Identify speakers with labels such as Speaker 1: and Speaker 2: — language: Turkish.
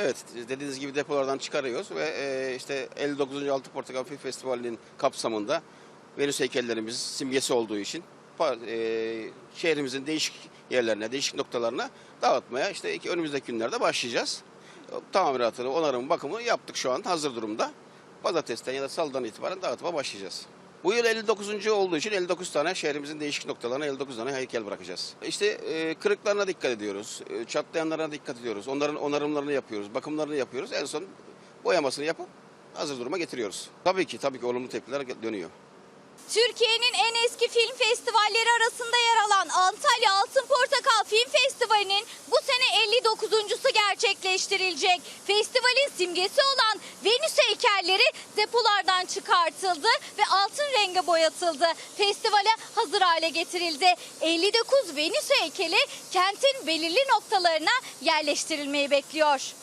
Speaker 1: Evet dediğiniz gibi depolardan çıkarıyoruz ve e, işte 59. Altı Portakal Film Festivali'nin kapsamında Venüs heykellerimiz simgesi olduğu için e, şehrimizin değişik yerlerine, değişik noktalarına dağıtmaya işte iki- önümüzdeki günlerde başlayacağız. Tamiratını, onarım, bakımını yaptık şu an hazır durumda. Pazartesiden ya da salıdan itibaren dağıtıma başlayacağız. Bu yıl 59. olduğu için 59 tane şehrimizin değişik noktalarına 59 tane heykel bırakacağız. İşte e, kırıklarına dikkat ediyoruz, e, çatlayanlarına dikkat ediyoruz. Onların onarımlarını yapıyoruz, bakımlarını yapıyoruz. En son boyamasını yapıp hazır duruma getiriyoruz. Tabii ki, tabii ki olumlu tepkiler dönüyor.
Speaker 2: Türkiye'nin en eski film festivalleri arasında yer alan Antalya Altın Portakal Film Festivali'nin bu sene 59.sü gerçekleştirilecek. Festivalin simgesi olan Venüs heykelleri depolardan çıkartıldı ve altın renge boyatıldı. Festivale hazır hale getirildi. 59 Venüs heykeli kentin belirli noktalarına yerleştirilmeyi bekliyor.